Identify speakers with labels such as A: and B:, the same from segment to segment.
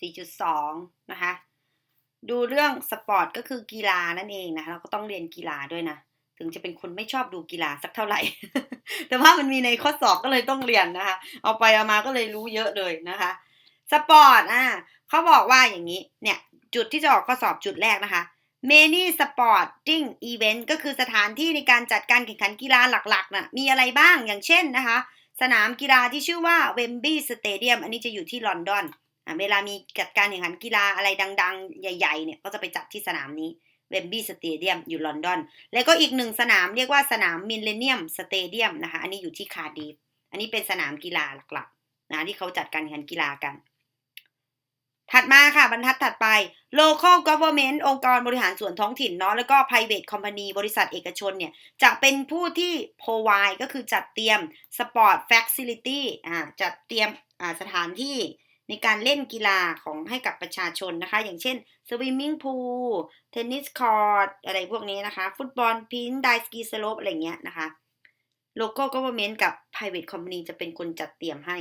A: 4.2 นะคะ ดูเรื่องสปอร์ตก็คือกีฬานั่นเองนะเราก็ต้องเรียนกีฬาด้วยนะ ถึงจะเป็นคนไม่ชอบดูกีฬาสักเท่าไหร่ แต่ว่ามันมีในข้อสอบก็เลยต้องเรียนนะคะ เอาไปเอามาก็เลยรู้เยอะเลยนะคะ สปอร์ตอะเขาบอกว่าอย่างนี้ เนี่ย จุดที่จะออกข้อสอบจุดแรกนะคะ many sporting event ก็คือสถานที่ในการจัดการแข่งขันกีฬาหลักๆน่ะมีอะไรบ้างอย่างเช่นนะคะ สนามกีฬาที่ชื่อว่า Wembley Stadium อันนี้จะอยู่ที่ลอนดอน เวลามีจัดการแข่งขันกีฬาอะไรดัง ๆ ใหญ่ ๆ เนี่ย ก็จะไปจัดที่สนามนี้ Wembley Stadium อยู่ลอนดอน แล้วก็อีกหนึ่งสนามเรียกว่าสนาม Millennium Stadium นะคะ อันนี้อยู่ที่คาร์ดิฟอันนี้เป็นสนามกีฬาหลักๆนะที่เขาจัดการแข่งขันกีฬากัน ถัดมาค่ะบรรทัดถัดไป local government องค์กรบริหารส่วนท้องถิ่นเนาะ แล้วก็ private company บริษัทเอกชนเนี่ย จะเป็นผู้ที่ provide ก็คือจัดเตรียม sport facility อ่าจัดเตรียมอ่าสถานที่ ในการเล่นกีฬาของให้กับประชาชนนะคะ อย่างเช่น swimming pool tennis court อะไรพวกนี้นะคะ ฟุตบอลพินไดสกีสโลปอะไรเงี้ยนะคะ local government กับ private company จะเป็นคนจัดเตรียมให้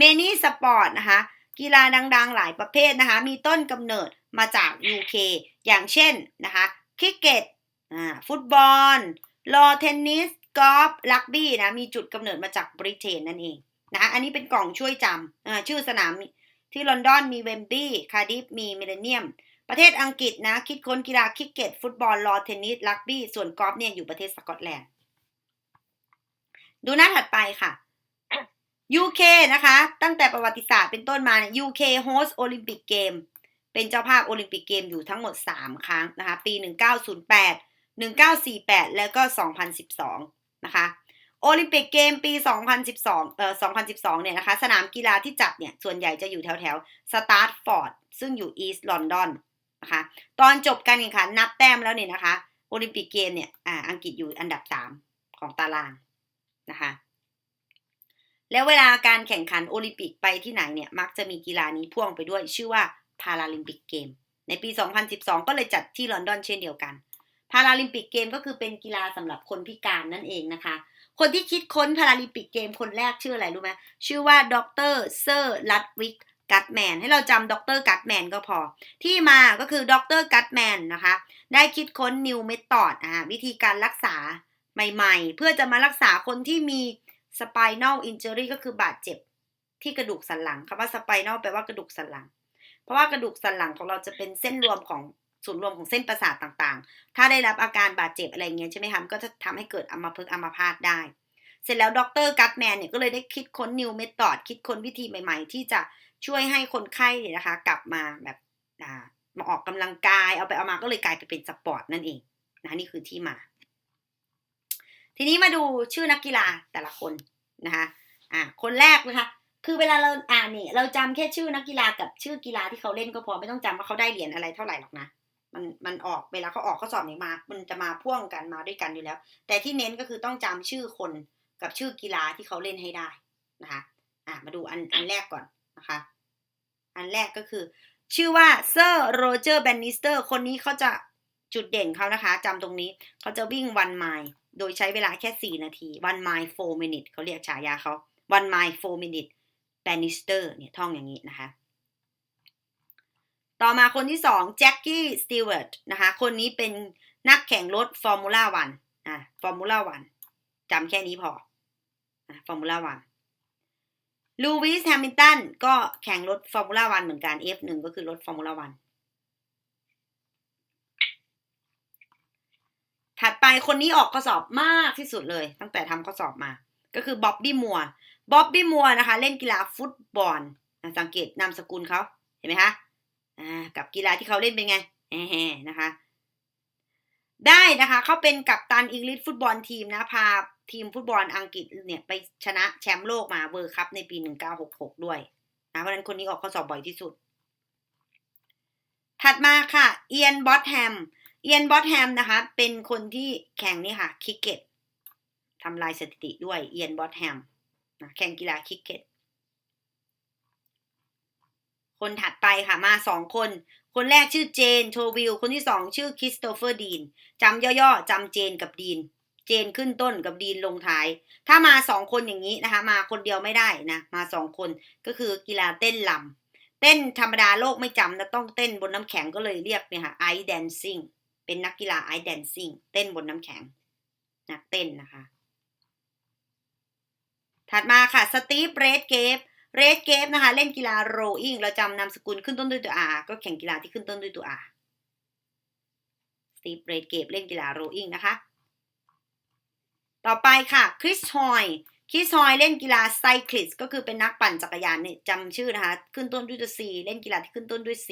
A: many sport นะคะ กีฬาดังๆ หลายประเภทนะคะ มีต้นกำเนิดมาจาก UK อย่างเช่นนะคะคริกเก็ตฟุตบอลลอเทนนิสกอล์ฟลักบี้นะ มีจุดกำเนิดมาจากบริเตนนั่นเอง นะอันนี้เป็นกล่องช่วยจำชื่อสนามที่ลอนดอนมีเวมบี้คาร์ดิฟมีมิเลเนียม ประเทศอังกฤษนะ คิดค้นกีฬาคริกเก็ต ฟุตบอลลอเทนนิสลักบี้ส่วนกอล์ฟเนี่ยอยู่ประเทศสกอตแลนด์ ดูหน้าถัดไปค่ะ UK นะคะ ตั้งแต่ประวัติศาสตร์เป็นต้นมาเนี่ย UK host Olympic Game เป็นเจ้าภาพโอลิมปิกเกมอยู่ทั้งหมด 3 ครั้งนะคะ ปี 1908 1948 แล้วก็ 2012 นะคะ โอลิมปิกเกมปี 2012 เอ่อ 2012 เนี่ยนะคะ สนามกีฬาที่จัดเนี่ย ส่วนใหญ่จะอยู่แถวแถวสตาร์ทฟอร์ดซึ่งอยู่อีสต์ลอนดอนนะคะ ตอนจบการแข่งขันนับแต้มแล้วเนี่ยนะคะ โอลิมปิกเกมเนี่ย อ่า อังกฤษอยู่อันดับ 3 ของตารางนะคะ แล้วเวลาการแข่งขันโอลิมปิกไปที่ไหนเนี่ย มักจะมีกีฬานี้พ่วงไปด้วยชื่อว่าพาราลิมปิกเกม ในปี 2012 ก็เลยจัดที่ลอนดอนเช่นเดียวกัน พาราลิมปิกเกมก็คือเป็นกีฬาสำหรับคนพิการนั่นเองนะคะ คนที่คิดค้นพาราลิมปิกเกมคนแรกชื่ออะไรรู้ไหมชื่อว่าดรเซอร์ลัดวิกกัตแมนให้เราจำดรกัตแมนก็พอ ที่มาก็คือดรกัตแมนนะคะ ได้คิดค้นนิวเมธอดอ่าวิธีการรักษาใหม่ๆ เพื่อจะมารักษาคนที่มี spinal injury ก็คือบาดเจ็บที่กระดูกสันหลังคำว่า spinal แปลว่ากระดูกสันหลัง เพราะว่ากระดูกสันหลังของเราจะเป็นเส้นรวมของ ศูนรวมของเส้นประสาทต่างๆ ถ้าได้รับอาการบาดเจ็บอะไรเงี้ยใช่ไหมคะก็จะทำให้เกิดอัมพฤกษ์อัมพาตได้ เสร็จแล้วดรกัตแมนเนี่ยก็เลยได้คิดค้นนิวเมธอดคิดค้นวิธีใหม่ ๆ ที่จะช่วยให้คนไข้เนี่ยนะคะ กลับมาแบบอ่ามาออกกำลังกายเอาไปเอามาก็เลยกลายไปเป็นสปอร์ตนั่นเองนะนี่คือที่มา ทีนี้มาดูชื่อนักกีฬาแต่ละคนนะคะอ่าคนแรกนะคะคือเวลาเราอ่านเนี่ยเราจำแค่ชื่อนักกีฬากับชื่อกีฬาที่เขาเล่นก็พอไม่ต้องจำว่าเขาได้เหรียญอะไรเท่าไหร่หรอกนะ มันมันออกเวลาเขาออกข้อสอบเนี่ยมา มันจะมาพ่วงกันมาด้วยกันอยู่แล้ว แต่ที่เน้นก็คือต้องจำชื่อคนกับชื่อกีฬาที่เขาเล่นให้ได้นะคะ อ่ามาดูอันอันแรกก่อนนะคะ อันแรกก็คือ ชื่อว่าเซอร์โรเจอร์แบนนิสเตอร์คนนี้เขาจะจุดเด่นเขานะคะจำตรงนี้เขาจะวิ่งวันไมล์โดยใช้เวลาแค่ 4 นาที one mile four minute เขาเรียกฉายาเขา one mile four minute Bannister เนี่ยท่องอย่างนี้นะคะ ต่อมาคนที่สองแจ็คกี้สตีเวิร์ดนะคะ คนนี้เป็นนักแข่งรถฟอร์มูล่าวันอะฟอร์มูล่าวันจำแค่นี้พออะฟอร์มูล่าวันลูวิสแฮมิลตันก็แข่งรถฟอร์มูล่าวันเหมือนกัน F1 ก็คือรถฟอร์มูล่าวันถัดไปคนนี้ออกข้อสอบมากที่สุดเลย ตั้งแต่ทำข้อสอบมา ก็คือบ๊อบบี้มัวบ๊อบบี้มัวนะคะ เล่นกีฬาฟุตบอลสังเกตนามสกุลเขาเห็นไหมคะ กับกีฬาที่เขาเล่นเป็นไงแหมนะคะ ได้นะคะ เขาเป็นกัปตันอังกฤษฟุตบอลทีมนะพาทีมฟุตบอลอังกฤษเนี่ยไปชนะแชมป์โลกมาเวิร์คัพในปี 1966 ด้วยนะเพราะฉะนั้นคนนี้ออกข้อสอบบ่อยที่สุด ถัดมาค่ะ เอียนบอทแฮม เอียนบอทแฮมนะคะ เป็นคนที่แข่งนี่ค่ะคริกเก็ตทำลายสถิติด้วย เอียนบอทแฮมนะแข่งกีฬาคริกเก็ต คนถัดไปค่ะมาสองคน คนแรกชื่อเจนโทวิลคนที่สองชื่อคริสโตเฟอร์ดีนจำย่อๆจำเจนกับดีน เจนขึ้นต้นกับดีนลงท้าย ถ้ามาสองคนอย่างนี้นะคะ มาคนเดียวไม่ได้นะ มาสองคนก็คือกีฬาเต้นลำเต้นธรรมดาโลกไม่จำแล้วต้องเต้นบนน้ำแข็งก็เลยเรียกเนี่ยค่ะไอแดนซิ่งเป็นนักกีฬาไอแดนซิ่งเต้นบนน้ำแข็งนักเต้นนะคะ ถัดมาค่ะสตีฟเรดเกฟ เรดเกฟนะคะ เล่นกีฬาโรอิงเราจำนามสกุลขึ้นต้นด้วยตัว R ก็แข่งกีฬาที่ขึ้นต้นด้วยตัว R สตีฟเรดเกฟเล่นกีฬาโรอิงนะคะ ต่อไปค่ะคริสฮอยคริสฮอยเล่นกีฬาไซคลิสก็คือเป็นนักปั่นจักรยานเนี่ยจำชื่อนะคะ ขึ้นต้นด้วยตัว C เล่นกีฬาที่ขึ้นต้นด้วย C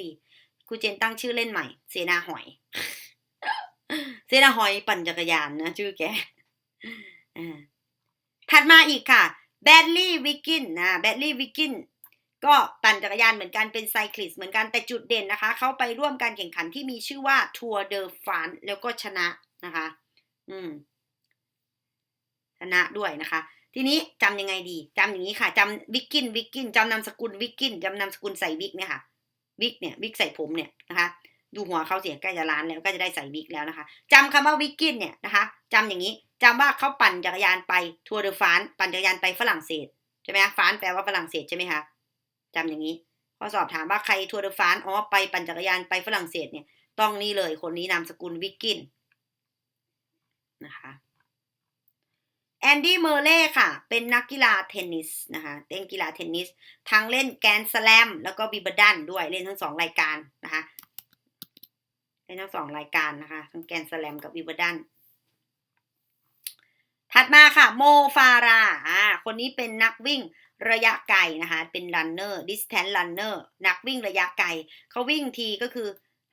A: ครูเจนตั้งชื่อเล่นใหม่ เสนาหอย เสนาหอยปั่นจักรยานนะชื่อแกอ่าถัดมาอีกค่ะ แบดลี่วิกกินนะแบดลี่วิกกินก็ปั่นจักรยานเหมือนกันเป็นไซคลิสเหมือนกันแต่จุดเด่นนะคะ เขาไปร่วมการแข่งขันที่มีชื่อว่าทัวร์เดอฟานแล้วก็ชนะนะคะ อืมชนะด้วยนะคะ ทีนี้จำยังไงดีจำอย่างนี้ค่ะจำวิกกินวิกกินจำนามสกุลวิกกินจำนามสกุลใส่วิกเนี่ยค่ะวิกเนี่ยวิกใส่ผมเนี่ยนะคะ ดูหัวเขาเสียใกล้จะล้านแล้วก็จะได้ใส่วิกแล้วนะคะจำคำว่าวิกกินเนี่ยนะคะจำอย่างนี้จำว่าเขาปั่นจักรยานไปทัวร์เดอฟานปั่นจักรยานไปฝรั่งเศสใช่ไหมฟานแปลว่าฝรั่งเศสใช่ไหมคะจำอย่างนี้ข้อสอบถามว่าใครทัวร์เดอฟานอ๋อไปปั่นจักรยานไปฝรั่งเศสเนี่ย ต้องนี่เลยคนนี้นามสกุลวิกกินนะคะแอนดี้เมอร์เล่ค่ะ เป็นนักกีฬาเทนนิสนะคะเล่นกีฬาเทนนิสทั้งเล่นแกนสแลมแล้วก็บิบดันด้วยเล่นทั้งสองรายการนะคะ เล่นทั้งสองรายการนะคะทั้งแกนสแลมกับบิบดันถัดมาค่ะโมฟาราอ่าคนนี้เป็นนักวิ่งระยะไกลนะคะ เป็น runner distance runner นักวิ่งระยะไกลเขาวิ่งทีก็คือ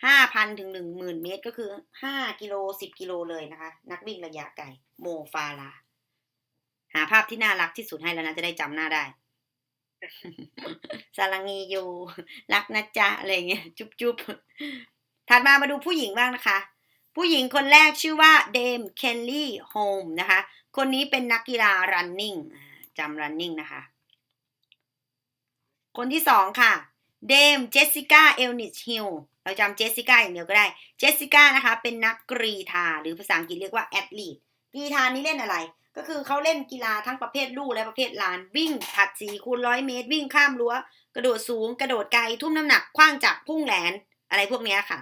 A: 5,000ถึง10,000เมตรก็คือ5กิโล10กิโลเลยนะคะ นักวิ่งระยะไกลโมฟาราหาภาพที่น่ารักที่สุดให้แล้วนะจะได้จำหน้าได้สารังีอยู่ รักนะจ๊ะอะไรเงี้ย จุ๊บจุ๊บ ถัดมามาดูผู้หญิงบ้างนะคะ ผู้หญิงคนแรกชื่อว่าเดมเคนลี่โฮมนะคะ คนนี้เป็นนักกีฬา running อ่าจำ running นะคะ คนที่สองค่ะ เดมเจสสิก้าเอลนิชฮิลเราจำเจสสิก้าอย่างเดียวก็ได้ เจสสิก้านะคะ เป็นนักกรีธาหรือภาษาอังกฤษเรียกว่าแอดลีดกรีธานี้เล่นอะไร ก็คือเขาเล่นกีฬาทั้งประเภทลู่และประเภทลาน วิ่งผัดสี่คูณร้อยเมตร วิ่งข้ามรั้ว กระโดดสูง กระโดดไกล ทุ่มน้ำหนัก คว้างจักรพุ่งแหลน อะไรพวกนี้ค่ะ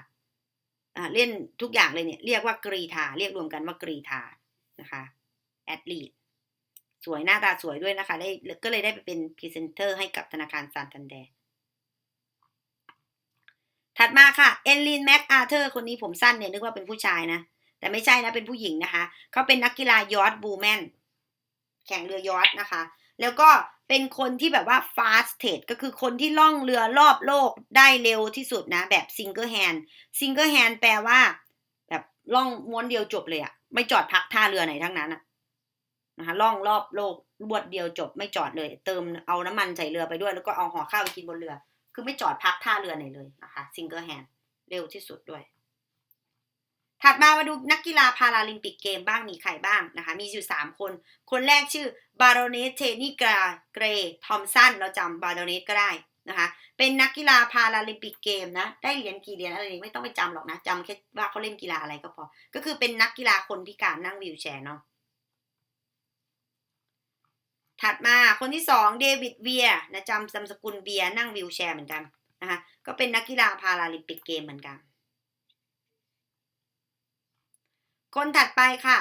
A: เล่นทุกอย่างเลยเนี่ย เรียกว่ากรีธาเรียกรวมกันว่ากรีธานะคะแอดลีดสวยหน้าตาสวยด้วยนะคะ ได้ก็เลยได้ไปเป็นพรีเซนเตอร์ให้กับธนาคารซานตันแดถัดมาค่ะเอลลินแม็กอาเธอร์คนนี้ผมสั้นเนี่ยนึกว่าเป็นผู้ชายนะ แต่ไม่ใช่นะเป็นผู้หญิงนะคะ เขาเป็นนักกีฬายอทบูแมนแข่งเรือยอทนะคะ แล้วก็ เป็นคนที่แบบว่า fastest ก็คือคนที่ล่องเรือรอบโลกได้เร็วที่สุดนะ แบบ single hand single hand แปลว่า แบบล่องม้วนเดียวจบเลยอะไม่จอดพักท่าเรือไหนทั้งนั้นอะนะคะล่องรอบโลกรวดเดียวจบไม่จอดเลย เติมเอาน้ำมันใส่เรือไปด้วย แล้วก็เอาห่อข้าวไปกินบนเรือ คือไม่จอดพักท่าเรือไหนเลยนะคะ single hand เร็วที่สุดด้วย ถัดมามาดูนักกีฬาพาราลิมปิกเกมบ้างมีใครบ้างนะคะ มีอยู่ 3 คน คนแรกชื่อบาโรเนสเทนิกาเกรทอมสันเราจำบาโรเนสก็ได้นะคะ เป็นนักกีฬาพาราลิมปิกเกมนะ ได้เหรียญกี่เหรียญอะไรไม่ต้องไปจำหรอกนะจำแค่ว่าเขาเล่นกีฬาอะไรก็พอ ก็คือเป็นนักกีฬาคนพิการนั่งวีลแชร์เนาะถัดมาคนที่สองเดวิดเวียนะจำจำสกุลเบียร์นั่งวีลแชร์เหมือนกันนะคะก็เป็นนักกีฬาพาราลิมปิกเกมเหมือนกัน คนถัดไปค่ะ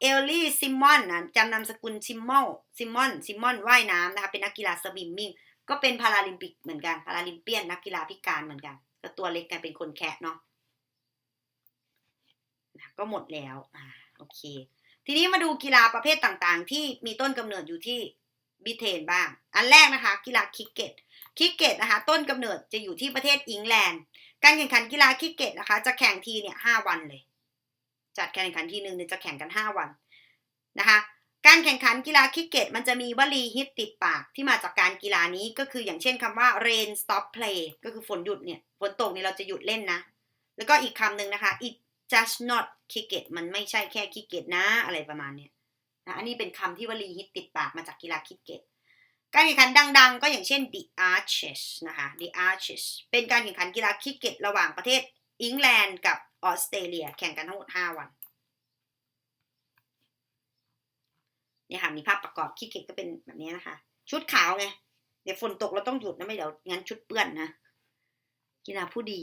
A: เอลลี่ซิมอนนะจำนามสกุลซิมมอนซิมอนซิมอนว่ายน้ำนะคะ เป็นนักกีฬาสวิมมิ่ง ก็เป็นพาราลิมปิกเหมือนกัน พาราลิมเปียนนักกีฬาพิการเหมือนกัน ก็ตัวเล็กกันเป็นคนแคะเนาะก็หมดแล้วอ่าโอเค ทีนี้มาดูกีฬาประเภทต่างๆ ที่มีต้นกำเนิดอยู่ที่บิเทนบ้าง อันแรกนะคะ กีฬาคริกเก็ตคริกเก็ตนะคะ ต้นกำเนิดจะอยู่ที่ประเทศอังกฤษการแข่งขันกีฬาคริกเก็ตนะคะ จะแข่งทีเนี่ยห้าวันเลย จัดการแข่งขันทีหนึ่งเนี่ยจะแข่งกัน 5 วันนะคะการแข่งขันกีฬาคริกเก็ตมันจะมีวลีฮิตติดปากที่มาจากการกีฬานี้ก็คืออย่างเช่นคำว่า rain stop play ก็คือฝนหยุดเนี่ยฝนตกเนี่ยเราจะหยุดเล่นนะ แล้วก็อีกคำหนึ่งนะคะ it just not cricket มันไม่ใช่แค่คริกเก็ตนะอะไรประมาณเนี้ยนะอันนี้เป็นคำที่วลีฮิตติดปากมาจากกีฬาคริกเก็ตการแข่งขันดังๆ ก็อย่างเช่น The Arches นะคะ The Arches เป็นการแข่งขันกีฬาคริกเก็ตระหว่างประเทศอังกฤษกับ ออสเตรเลีย แข่งกันทั้งหมด 5 วันเนี่ยค่ะมีภาพประกอบคิกเก็ตก็เป็นแบบนี้นะคะ ชุดขาวไงเดี๋ยวฝนตกเราต้องหยุดนะไม่เดี๋ยวงั้นชุดเปื้อนนะกีฬาผู้ดี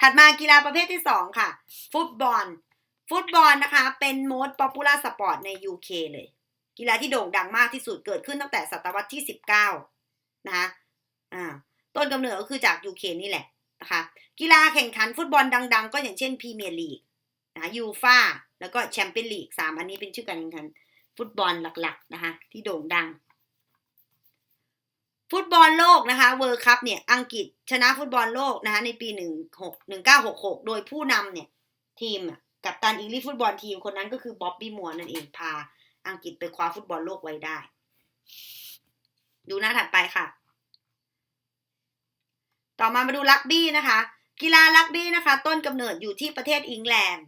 A: ถัดมากีฬาประเภทที่สองค่ะ ฟุตบอล ฟุตบอลนะคะ เป็น most popular sport ใน UK เลย กีฬาที่โด่งดังมากที่สุดเกิดขึ้นตั้งแต่ศตวรรษที่ 19 นะคะอ่าต้นกำเนิดก็คือจาก UK นี่แหละ นะคะ กีฬาแข่งขันฟุตบอลดัง ๆ ก็อย่างเช่นพรีเมียร์ลีกนะยูฟาแล้วก็แชมเปี้ยนลีกสามอันนี้เป็นชื่อการแข่งขันฟุตบอลหลักๆนะคะที่โด่งดัง ฟุตบอลโลกนะคะเวิร์คัพเนี่ยอังกฤษชนะฟุตบอลโลกนะคะในปีหนึ่งหกหนึ่งเก้าหกหกโดยผู้นำเนี่ยทีมกับตันอิงลิฟุตบอลทีมคนนั้นก็คือบ๊อบบี้มัวนั่นเองพาอังกฤษไปคว้าฟุตบอลโลกไว้ได้ ดูหน้าถัดไปค่ะ ต่อมามาดูลักบี้นะคะ กีฬาลักบี้นะคะ ต้นกำเนิดอยู่ที่ประเทศอังกฤษ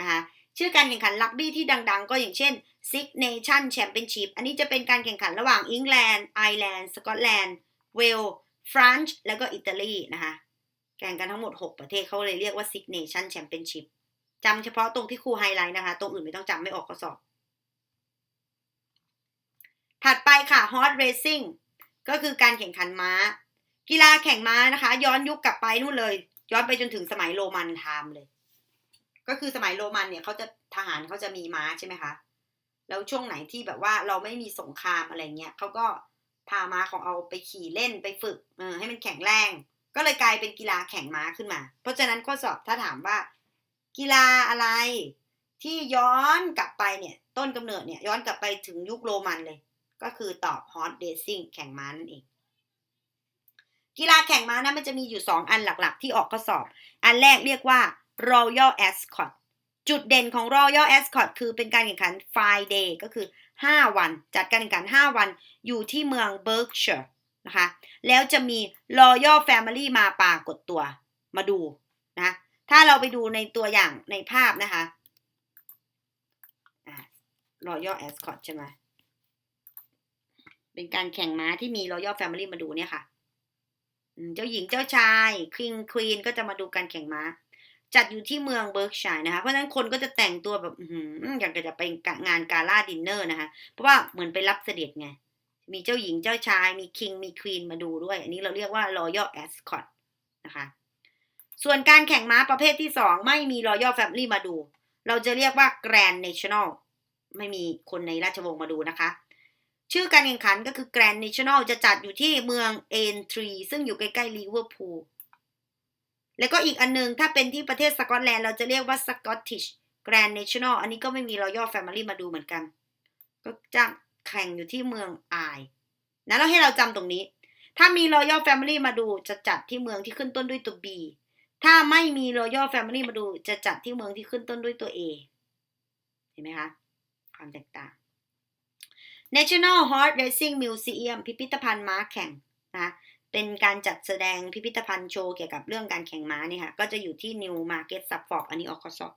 A: นะคะชื่อการแข่งขันลักบี้ที่ดัง ๆ ก็อย่างเช่น Six Nation Championship อันนี้จะเป็นการแข่งขันระหว่างอังกฤษไอร์แลนด์สกอตแลนด์เวลส์ฟรานซ์แล้วก็อิตาลีนะคะแข่งกันทั้งหมด 6 ประเทศเขาเลยเรียกว่า Six Nation Championship จำเฉพาะตรงที่ครูไฮไลท์นะคะ ตรงอื่นไม่ต้องจำไม่ออกก็สอบ ถัดไปค่ะ Horse Racing ก็คือการแข่งขันม้า กีฬาแข่งม้านะคะ ย้อนยุคกลับไปนู่นเลย ย้อนไปจนถึงสมัยโรมันไทม์เลย ก็คือสมัยโรมันเนี่ยเขาจะทหารเขาจะมีม้าใช่ไหมคะแล้วช่วงไหนที่แบบว่าเราไม่มีสงครามอะไรเงี้ยเขาก็พาม้าของเอาไปขี่เล่นไปฝึกเออให้มันแข็งแรง ก็เลยกลายเป็นกีฬาแข่งม้าขึ้นมา เพราะฉะนั้นข้อสอบถ้าถามว่า กีฬาอะไร ที่ย้อนกลับไปเนี่ย ต้นกำเนิดเนี่ยย้อนกลับไปถึงยุคโรมันเลย ก็คือตอบ horse racing แข่งม้านั่นเอง กีฬาแข่งม้านะมันจะมีอยู่ 2 อันหลักๆ ที่ออกข้อสอบ อันแรกเรียกว่า Royal Ascot จุดเด่นของ Royal Ascot คือเป็นการแข่งขัน Five Day ก็คือ 5 วัน จัดการแข่งขัน 5 วันอยู่ที่เมือง Berkshire นะคะ แล้วจะมี Royal Family มาปรากฏตัวมาดูนะ ถ้าเราไปดูในตัวอย่างในภาพนะคะ Royal Ascot ใช่ไหมเป็นการแข่งม้าที่มี Royal Family มาดูเนี่ยค่ะ เจ้าหญิงเจ้าชายค i ี g ควีนก็จะมาดูการแข่งม้า จัดอยู่ที่เมืองเบิร์กชัยนะคะ เพราะฉะนั้นคนก็จะแต่งตัวแบบอยากจะไปงานกาล่าดินเนอร์นะคะ เพราะว่าเหมือนไปรับเสด็จไง มีเจ้าหญิงเจ้าชาย มีคิงมีควีนมาดูด้วย อันนี้เราเรียกว่า Royal Ascot นะคะ ส่วนการแข่งม้าประเภทที่สองไม่มี Royal Family มาดู เราจะเรียกว่า Grand National ไม่มีคนในราชวงศ์มาดูนะคะ ชื่อการแข่งขันก็คือ Grand National จะจัดอยู่ที่เมืองเอนทรีซึ่งอยู่ใกล้ๆลิเวอร์พูลแล้วก็อีกอันนึงถ้าเป็นที่ประเทศสกอตแลนด์เราจะเรียกว่า Scottish Grand National อันนี้ก็ไม่มี Royal Family มาดูเหมือนกัน ก็จะแข่งอยู่ที่เมืองไอนะแล้วให้เราจำตรงนี้ ถ้ามี Royal Family มาดูจะจัดที่เมืองที่ขึ้นต้นด้วยตัว B ถ้าไม่มี Royal Family มาดูจะจัดที่เมืองที่ขึ้นต้นด้วยตัว A เห็นไหมคะ ความแตกต่าง National Horse Racing Museum พิพิธภัณฑ์ม้าแข่งนะเป็นการจัดแสดงพิพิธภัณฑ์โชว์เกี่ยวกับเรื่องการแข่งม้านี่ค่ะ ก็จะอยู่ที่ New Market Suffolk อันนี้ออกข้อสอบ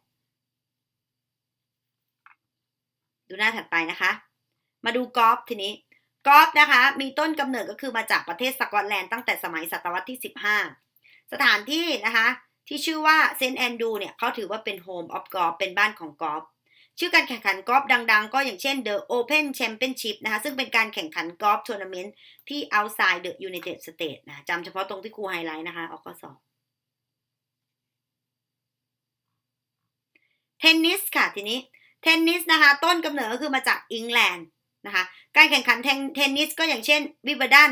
A: ดูหน้าถัดไปนะคะ มาดูกอล์ฟทีนี้กอล์ฟนะคะ มีต้นกำเนิดก็คือมาจากประเทศสกอตแลนด์ตั้งแต่สมัยศตวรรษที่ 15 สถานที่นะคะ ที่ชื่อว่าเซนต์แอนดูเนี่ยเขาถือว่าเป็น Home of Golf เป็นบ้านของกอล์ฟ ชื่อการแข่งขันกอล์ฟดังๆ ก็อย่างเช่น The Open Championship นะคะซึ่งเป็นการแข่งขันกอล์ฟทัวร์นาเมนต์ที่ outside the United States นะจำเฉพาะตรงที่ครูไฮไลท์นะคะออกข้อสอบเทนนิสค่ะทีนี้เทนนิสนะคะต้นกำเนิดก็คือมาจากอังกฤษนะคะการแข่งขันเทนนิสก็อย่างเช่นวิบดัน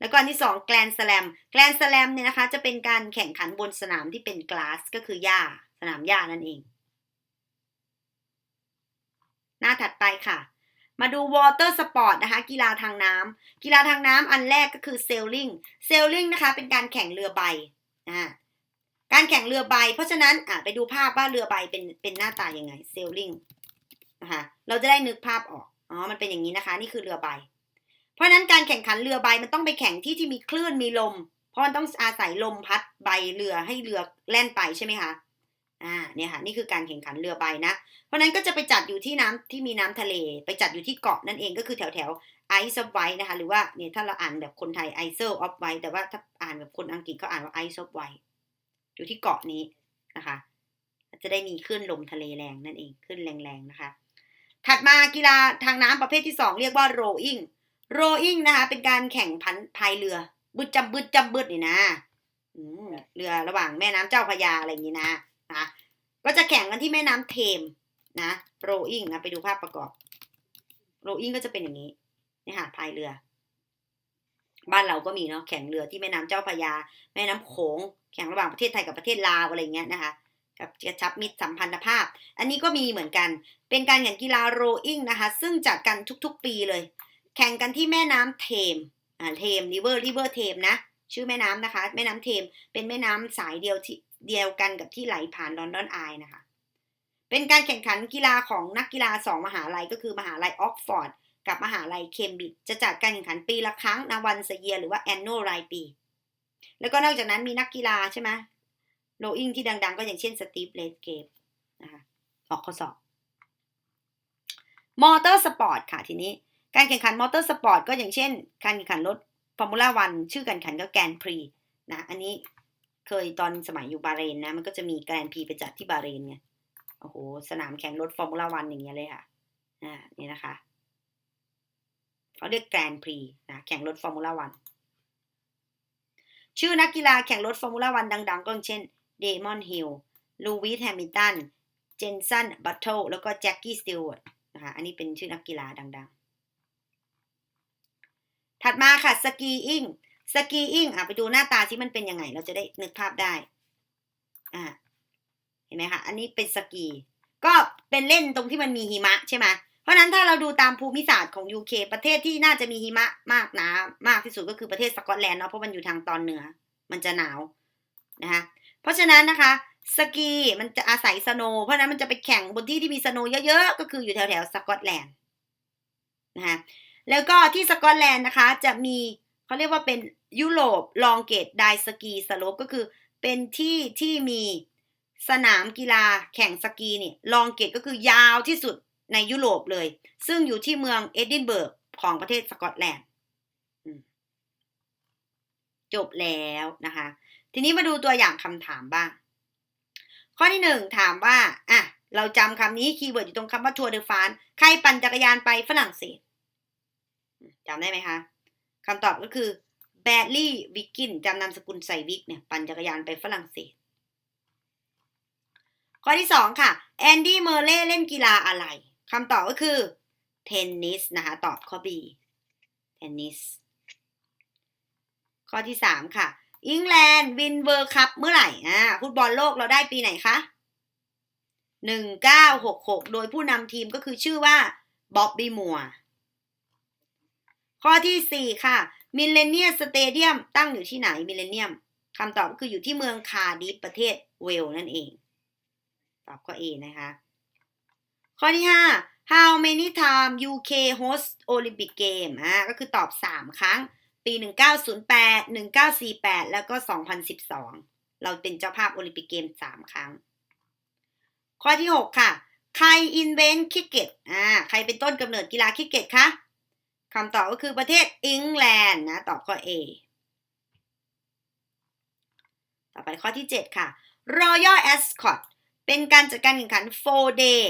A: แล้วก็อันที่สองแกลนสแลมแกลนสแลมเนี่ยนะคะจะเป็นการแข่งขันบนสนามที่เป็นกลาสก็คือหญ้าสนามหญ้านั่นเอง หน้าถัดไปค่ะ มาดูวอเตอร์สปอร์ตนะคะ กีฬาทางน้ำกีฬาทางน้ำอันแรกก็คือเซลลิงเซลลิงนะคะ เป็นการแข่งเรือใบอ่าการแข่งเรือใบ เพราะฉะนั้นอ่าไปดูภาพว่าเรือใบเป็นเป็นหน้าตายังไงเซลลิงนะคะเราจะได้นึกภาพออกอ๋อมันเป็นอย่างนี้นะคะ นี่คือเรือใบ เพราะฉะนั้นการแข่งขันเรือใบมันต้องไปแข่งที่ที่มีคลื่นมีลม เพราะมันต้องอาศัยลมพัดใบเรือให้เรือแล่นไปใช่ไหมคะ อ่าเนี่ยค่ะนี่คือการแข่งขันเรือใบนะ เพราะนั้นก็จะไปจัดอยู่ที่น้ำที่มีน้ำทะเล ไปจัดอยู่ที่เกาะนั่นเองก็คือแถวแถวไอซ์ออฟไวนะคะ หรือว่าเนี่ยถ้าเราอ่านแบบคนไทยไอเซอร์ออฟไวท์แต่ว่าถ้าอ่านแบบคนอังกฤษเขาอ่านว่าไอซ์ออฟไวอยู่ที่เกาะนี้นะคะ จะได้มีคลื่นลมทะเลแรงนั่นเองคลื่นแรงๆนะคะ ถัดมากีฬาทางน้ำประเภทที่ 2 เรียกว่า rowing rowing นะคะ เป็นการแข่งพันพายเรือบึดจำบึดจำบึดนี่นะเรือระหว่างแม่น้ำเจ้าพระยาอะไรอย่างนี้นะ ก็จะแข่งกันที่แม่น้ำเทมนะ rowing นะไปดูภาพประกอบ rowing ก็จะเป็นอย่างนี้นี่ค่ะพายเรือ บ้านเราก็มีเนาะแข่งเรือที่แม่น้ำเจ้าพระยา แม่น้ำโขงแข่งระหว่างประเทศไทยกับประเทศลาวอะไรเงี้ยนะคะกับกระชับมิตรสัมพันธภาพ อันนี้ก็มีเหมือนกัน เป็นการแข่งกีฬาโรอิงนะคะ ซึ่งจัดกันทุกๆปีเลย แข่งกันที่แม่น้ำเทม อ่า เทมริเวอร์ริเวอร์เทมนะ ชื่อแม่น้ำนะคะ แม่น้ำเทม เป็นแม่น้ำสายเดียวที่ เดียวกันกับที่ไหลผ่านลอนดอนไอนะคะ เป็นการแข่งขันกีฬาของนักกีฬาสองมหาลัยก็คือมหาลัยออกฟอร์ดกับมหาลัยเคมบริดจ์จะจัดการแข่งขันปีละครั้งนะวันเซียหรือว่าแอนน l รายปี แล้วก็นอกจากนั้นมีนักกีฬาใช่ไหมโรอิงที่ดังๆ ก็อย่างเช่นสตีฟเลดเกมนะคะออกข้อสอบมอเตอร์สปอร์ตค่ะทีนี้ การแข่งขันมอเตอร์สปอร์ตก็อย่างเช่น การแข่งขันรถฟอร์มูล่าวันชื่อการแข่งขันก็แกรนพรีนะอันนี้ เคยตอนสมัยอยู่บาเรนนะ มันก็จะมีแกรนพีไปจัดที่บาเรนไงโอ้โห สนามแข่งรถฟอร์มูล่าวันอย่างเงี้ยเลยค่ะอ่านี่นะคะเขาเรียกแกรนพรีนะแข่งรถฟอร์มูล่าวันชื่อนักกีฬาแข่งรถฟอร์มูล่าวันดัง ๆ ก็เช่นเดมอนฮิลลูวิสแฮมิลตันเจนสันบัตเทิลแล้วก็แจ็คกี้สติลว์นะคะอันนี้เป็นชื่อนักกีฬาดัง ๆ ถัดมาค่ะสกีอิง สกีอิงอะไปดูหน้าตาที่มันเป็นยังไง เราจะได้นึกภาพได้อ่าเห็นไหมคะอันนี้เป็นสกี ก็เป็นเล่นตรงที่มันมีหิมะใช่ไหมเพราะนั้นถ้าเราดูตามภูมิศาสตร์ของ UK ประเทศที่น่าจะมีหิมะมากหนามากที่สุดก็คือประเทศสกอตแลนด์เนาะเพราะมันอยู่ทางตอนเหนือ มันจะหนาวนะคะเพราะฉะนั้นนะคะสกีมันจะอาศัยสโนเพราะนั้นมันจะไปแข่งบนที่ที่มีสโนเยอะๆ ก็คืออยู่แถวๆสกอตแลนด์นะคะแล้วก็ที่สกอตแลนด์นะคะจะมี เขาเรียกว่าเป็นยุโรปลองเกตไดสกีสโลปก็คือ เป็นที่ที่มีสนามกีฬาแข่งสกีนี่ลองเกตก็คือยาวที่สุดในยุโรปเลย ซึ่งอยู่ที่เมืองเอดินเบิร์กของประเทศสกอตแลนด์จบแล้วนะคะ ทีนี้มาดูตัวอย่างคำถามบ้าง ข้อที่หนึ่งถามว่าอะเราจำคำนี้คีย์เวิร์ดอยู่ตรงคำว่าทัวร์เดอฟานใครปั่นจักรยานไปฝรั่งเศสจำได้ไหมคะ คำตอบก็คือแบดลี่วิกกินจำนามสกุลใส่วิกเนี่ย ปั่นจักรยานไปฝรั่งเศส ข้อที่สองค่ะแอนดี้เมอร์เล่เล่นกีฬาอะไรคำตอบก็คือเทนนิสนะคะ ตอบข้อ B เทนนิสข้อที่สามค่ะอังกฤษวินเวิร์คัพเมื่อไหร่อ่าฟุตบอลโลกเราได้ปีไหนคะหนึ่งเก้าหกหกโดยผู้นำทีมก็คือชื่อว่าบ๊อบบี้มัว ข้อที่สี่ค่ะมิเลเนียสเตเดียมตั้งอยู่ที่ไหนมิเลเนียมคำตอบก็คืออยู่ที่เมืองคาร์ดิฟประเทศเวลนั่นเอง ตอบข้อ A นะคะ ข้อที่ 5 how many time UK host Olympic game อ่าก็คือตอบ 3 ครั้ง ปี 1908 1948 แล้วก็ 2012 เราเป็นเจ้าภาพโอลิมปิกเกม 3 ครั้ง ข้อที่ 6 ค่ะ ใคร invent cricket อ่าใครเป็นต้นกำเนิดกีฬาคริกเก็ตคะ คำตอบก็คือประเทศอังกฤษนะ ตอบข้อ A ต่อไปข้อที่ 7 ค่ะ Royal Ascot เป็นการจัดการแข่งขัน 4 day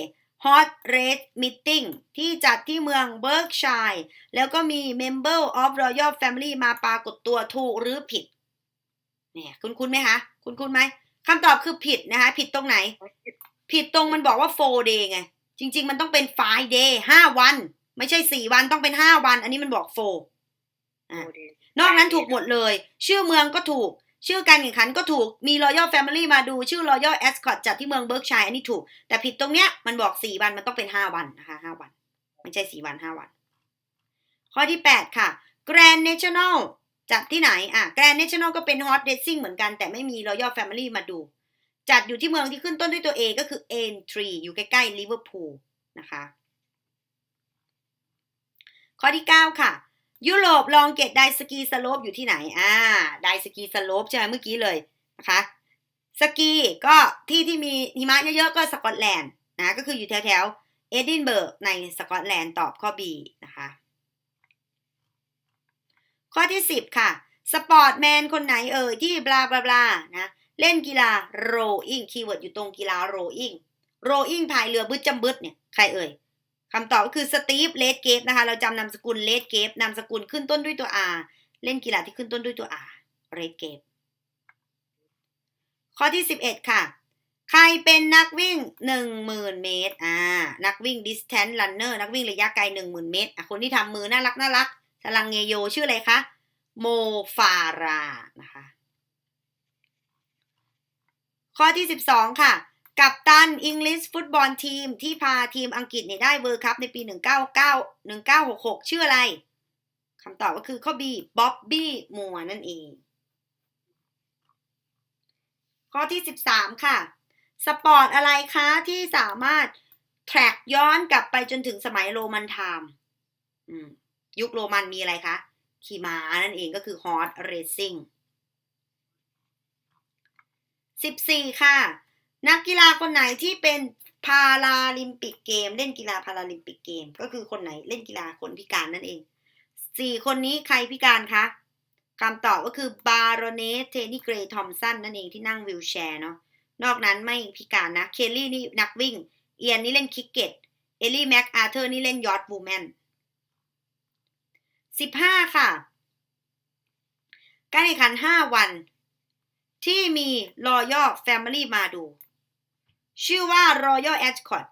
A: Hot Race Meeting ที่จัดที่เมืองเบิร์กชัยแล้วก็มี Member of Royal Family มาปรากฏตัวถูกหรือผิด เนี่ยคุณคุณไหมคะ คุณคุณไหมคำตอบคือผิดนะคะ ผิดตรงไหน ผิดตรงมันบอกว่า 4 day ไง จริง ๆ มันต้องเป็น 5 day 5วัน ไม่ใช่4วันต้องเป็น5วัน อันนี้มันบอก4อ่านอกนั้นถูกหมดเลย ชื่อเมืองก็ถูก ชื่อการแข่งขันก็ถูกมี Royal Family มาดูชื่อ Royal Ascot จัดที่เมืองเบิร์กชัยอันนี้ถูก แต่ผิดตรงเนี้ยมันบอก4วันมันต้องเป็น5วันนะคะ5วัน ไม่ใช่4วัน5วัน ข้อที่8ค่ะ Grand National จัดที่ไหนอะ Grand National ก็เป็น Hot Racing เหมือนกันแต่ไม่มี Royal Family มาดู จัดอยู่ที่เมืองที่ขึ้นต้นด้วยตัว A ก็คือ Aintree อยู่ใกล้ๆลิเวอร์พูลนะคะ ข้อที่ 9 ค่ะ ยุโรปลองเกตไดสกีสโลปอยู่ที่ไหนอ่าไดสกีสโลปใช่ไหมเมื่อกี้เลยนะคะสกีก็ที่ที่มีหิมะเยอะๆก็สกอตแลนด์นะก็คืออยู่แถวๆเอดินเบิร์กในสกอตแลนด์ตอบข้อ B นะคะ ข้อที่ 10 ค่ะ สปอร์ตแมนคนไหนเอ่ยที่บลาบลาบลานะเล่นกีฬาโรอิงคีย์เวิร์ดอยู่ตรงกีฬาโรอิงโรอิงพายเรือบึดจำบึดเนี่ยใครเอ่ย คำตอบก็คือสตีฟเลดเกฟนะคะ เราจำนามสกุลเลดเกฟนามสกุลขึ้นต้นด้วยตัว R เล่นกีฬาที่ขึ้นต้นด้วยตัว R เรดเกฟข้อที่ 11 ค่ะ ใครเป็นนักวิ่ง 10,000 เมตร อ่า นักวิ่ง distance runner นักวิ่งระยะไกล 10,000 เมตร อะ คนที่ทำมือน่ารักน่ารักสลังเงโยชื่ออะไรคะ โมฟารา นะคะ ข้อที่ 12 ค่ะ กัปตันอังกฤษฟุตบอลทีมที่พาทีมอังกฤษเนี่ยได้เวิร์คัพในปี 199 1966 ชื่ออะไรคำตอบก็คือข้อ B บ๊อบบี้มัวนั่นเอง ข้อที่ 13 ค่ะ สปอร์ตอะไรคะที่สามารถแทร็กย้อนกลับไปจนถึงสมัยโรมันไทม์ยุคโรมันมีอะไรคะ ขี่ม้านั่นเองก็คือ horse racing 14 ค่ะ นักกีฬาคนไหนที่เป็นพาราลิมปิกเกม เล่นกีฬาพาราลิมปิกเกม ก็คือคนไหนเล่นกีฬาคนพิการนั่นเองสี่คนนี้ใครพิการคะคำตอบก็คือบารอนเนสเทนนี่เกรย์ทอมสันนั่นเองที่นั่งวิวแชร์เนาะนอกนั้นไม่พิการนะ เคลลี่นี่นักวิ่ง เอียนนี่เล่นคิกเก็ต เอลลี่แม็กอาร์เธอร์นี่เล่นยอร์ดบูแมนสิบห้าค่ะการแข่งขันห้าวัน ที่มีรอยัลแฟมิลี่มาดู ชื่อว่า Royal Ascot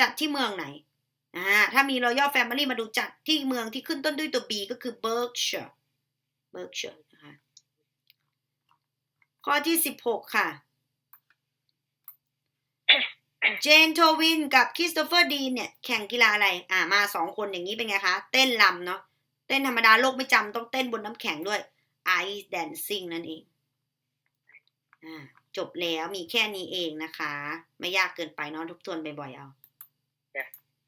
A: จัดที่เมืองไหนอ่าถ้ามี Royal Family มาดูจัดที่เมืองที่ขึ้นต้นด้วยตัว B ก็คือ Berkshire Berkshire นะคะข้อที่ 16 ค่ะ เจนโทวินกับคริสโตเฟอร์ดีนเนี่ย แข่งกีฬาอะไร อ่ามาสองคนอย่างนี้เป็นไงคะ เต้นลำเนาะเต้นธรรมดาโลกไม่จำต้องเต้นบนน้ำแข็งด้วย Ice Dancing นั่นเองอ่า จบแล้วมีแค่นี้เองนะคะ ไม่ยากเกินไปเนาะทบทวนบ่อยๆเอา